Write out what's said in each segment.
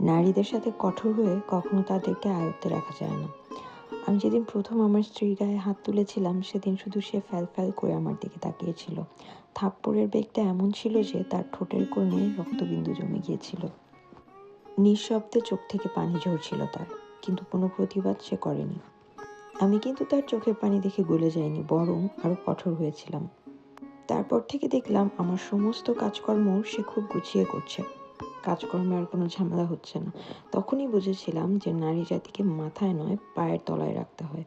নারীদের সাথে কঠোর হয়ে কখনো তাদেরকে আয়ত্তে রাখা যায় না। আমি যেদিন প্রথম আমার স্ত্রীর গায়ে হাত তুলেছিলাম, সেদিন শুধু সে ফ্যাল ফ্যাল করে আমার দিকে তাকিয়েছিল। থাপ্পড়ের বেগটা এমন ছিল যে তার ঠোঁটের কোণে রক্তবিন্দু জমে গিয়েছিল। নিঃশব্দে চোখ থেকে পানি ঝরছিল তার, কিন্তু কোনো প্রতিবাদ সে করেনি। আমি কিন্তু তার চোখের পানি দেখে গলে যাইনি, বরং আরও কঠোর হয়েছিলাম। তারপর থেকে দেখলাম আমার সমস্ত কাজকর্ম সে খুব গুছিয়ে করছে। কাজকর্মে আর কোনো ঝামেলা হচ্ছে না। তখনই বুঝেছিলাম যে নারী জাতিকে মাথায় নয়, পায়ের তলায় রাখতে হয়।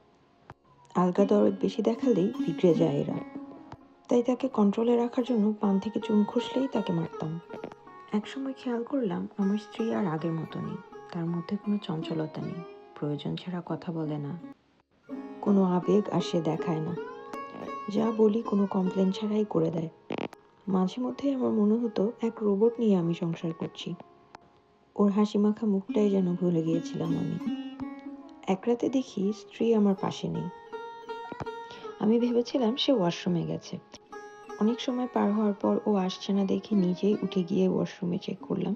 আলগা দরদ বেশি দেখালেই বিগড়ে যায় এরা। তাই তাকে কন্ট্রোলে রাখার জন্য পান থেকে চুন খসলেই তাকে মারতাম। একসময় খেয়াল করলাম আমার স্ত্রী আর আগের মতো নেই। তার মধ্যে কোনো চঞ্চলতা নেই। প্রয়োজন ছাড়া কথা বলে না। কোনো আবেগ আর সে দেখায় না। যা বলি কোনো কমপ্লেন ছাড়াই করে দেয়। মাঝে মধ্যে আমার মনে হতো এক রোবট নিয়ে আমি সংসার করছি। ওর হাসি মাখা মুখটাই যেন ভুলে গিয়েছিলাম আমি। এক রাতে দেখি স্ত্রী আমার পাশে নেই। আমি ভেবেছিলাম সে ওয়াশরুমে গেছে। অনেক সময় পার হওয়ার পর ও আসছে না দেখে নিজেই উঠে গিয়ে ওয়াশরুমে চেক করলাম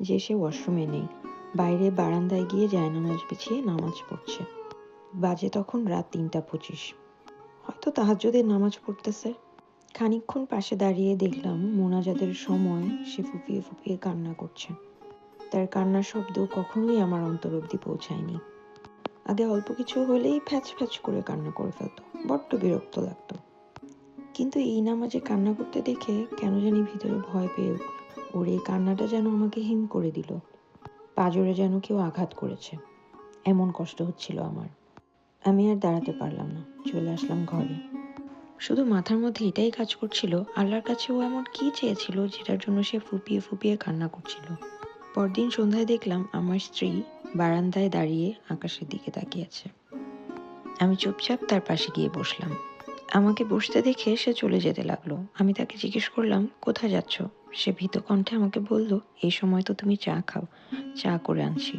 যে সে ওয়াশরুমে নেই। বাইরে বারান্দায় গিয়ে জায়নামাজ বিছিয়ে নামাজ পড়ছে। বাজে তখন রাত তিনটা পঁচিশ। হয়তো তাহাজ্জুদের নামাজ পড়তেছে। খানিকক্ষণ পাশে দাঁড়িয়ে দেখলাম মোনাজাতের সময় সে ফুপিয়ে ফুপিয়ে কান্না করছে। তার কান্নার শব্দ কখনোই আমার অন্তর অব্দি পৌঁছায়নি। আগে অল্প কিছু হলেই ফ্যাচ ফ্যাচ করে কান্না করে ফেলতো, বড্ড বিরক্ত লাগতো। কিন্তু এই নামাজে কান্না করতে দেখে কেন জানি ভিতরে ভয় পেয়ে ওর এই কান্নাটা যেন আমাকে হিম করে দিল। পাজরে যেন কেউ আঘাত করেছে। এমন কষ্ট হচ্ছিল আমার। আমি আর দাঁড়াতে পারলাম না, চলে আসলাম ঘরে। শুধু মাথার মধ্যে এটাই কাজ করছিল, আল্লাহর কাছে ও এমন কি চেয়েছিল যেটার জন্য সে ফুপিয়ে ফুপিয়ে কান্না করছিল। পরদিন সন্ধ্যায় দেখলাম আমার স্ত্রী বারান্দায় দাঁড়িয়ে আকাশের দিকে তাকিয়ে আছে। আমি চুপচাপ তার পাশে গিয়ে বসলাম। আমাকে বসতে দেখে সে চলে যেতে লাগল। আমি তাকে জিজ্ঞেস করলাম, কোথায় যাচ্ছ? সে ভীত কণ্ঠে আমাকে বলল, এই সময় তো তুমি চা খাও, চা করে আনছি।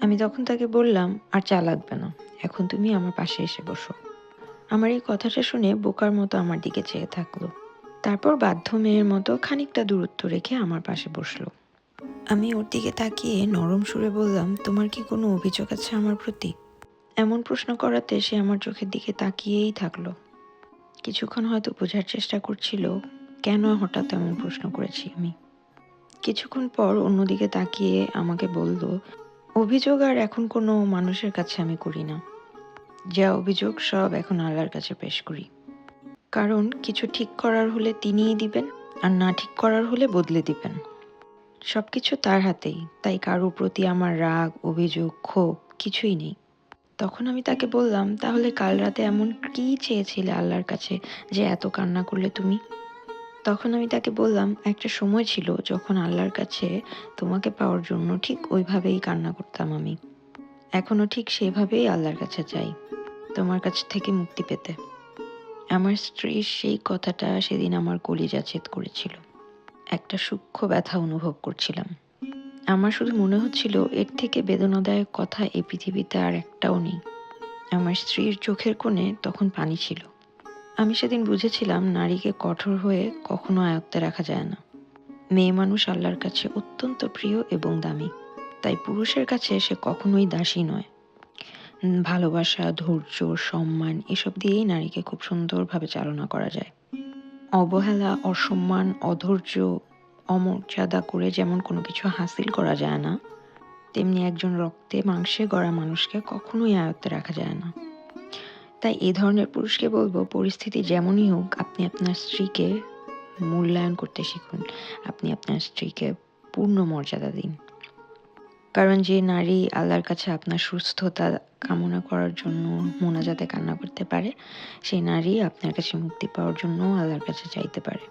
আমি তখন তাকে বললাম, আর চা লাগবে না, এখন তুমি আমার পাশে এসে বসো। আমার এই কথাটা শুনে বোকার মতো আমার দিকে চেয়ে থাকল। তারপর বাধ্য মেয়ের মতো খানিকটা দূরত্ব রেখে আমার পাশে বসল। আমি ওর দিকে তাকিয়ে নরম সুরে বললাম, তোমার কি কোনো অভিযোগ আছে আমার প্রতি? এমন প্রশ্ন করাতে সে আমার চোখের দিকে তাকিয়েই থাকল। কিছুক্ষণ হয়তো বোঝার চেষ্টা করছিল, কেন হঠাৎ এমন প্রশ্ন করেছি আমি। কিছুক্ষণ পর অন্যদিকে তাকিয়ে আমাকে বলল, অভিযোগ আর এখন কোনো মানুষের কাছে আমি করি না। যা অভিযোগ সব এখন আল্লাহর কাছে পেশ করি। কারণ কিছু ঠিক করার হলে তিনিই দিবেন আর না ঠিক করার হলে বদলে দিবেন। সব কিছু তার হাতেই, তাই কারও প্রতি আমার রাগ, অভিযোগ, ক্ষোভ কিছুই নেই। তখন আমি তাকে বললাম, তাহলে কাল রাতে এমন কি চেয়েছিলে আল্লাহর কাছে যে এত কান্না করলে তুমি? তখন আমি তাকে বললাম, একটা সময় ছিল যখন আল্লাহর কাছে তোমাকে পাওয়ার জন্য ঠিক ওইভাবেই কান্না করতাম আমি। এখনও ঠিক সেভাবেই আল্লাহর কাছে চাই তোমার কাছ থেকে মুক্তি পেতে। আমার স্ত্রীর সেই কথাটা সেদিন আমার কলিজা ছেদ করেছিল। একটা সূক্ষ্ম ব্যথা অনুভব করছিলাম। আমার শুধু মনে হচ্ছিল এর থেকে বেদনাদায়ক কথা এই পৃথিবীতে আর একটাও নেই। আমার স্ত্রীর চোখের কোণে তখন পানি ছিল। আমি সেদিন বুঝেছিলাম নারীকে কঠোর হয়ে কখনো আয়ত্তে রাখা যায় না। মেয়ে মানুষ আল্লাহর কাছে অত্যন্ত প্রিয় এবং দামি। তাই পুরুষের কাছে সে কখনোই দাসী নয়। ভালোবাসা, ধৈর্য, সম্মান, এসব দিয়েই নারীকে খুব সুন্দরভাবে চালনা করা যায়। অবহেলা, অসম্মান, অধৈর্য, অমর্যাদা করে যেমন কোনো কিছু হাসিল করা যায় না, তেমনি একজন রক্তে মাংসে গড়া মানুষকে কখনোই আয়ত্তে রাখা যায় না। তাই এই ধরনের পুরুষকে বলব, পরিস্থিতি যেমনই হোক, আপনি আপনার স্ত্রীকে মূল্যায়ন করতে শিখুন। আপনি আপনার স্ত্রীকে পূর্ণ মর্যাদা দিন। কারণ যে নারী আল্লাহর কাছে আপনার সুস্থতা কামনা করার জন্য মোনাজাতে কান্না করতে পারে, সেই নারী আপনার কাছে মুক্তি পাওয়ার জন্য আল্লাহর কাছে চাইতে পারে।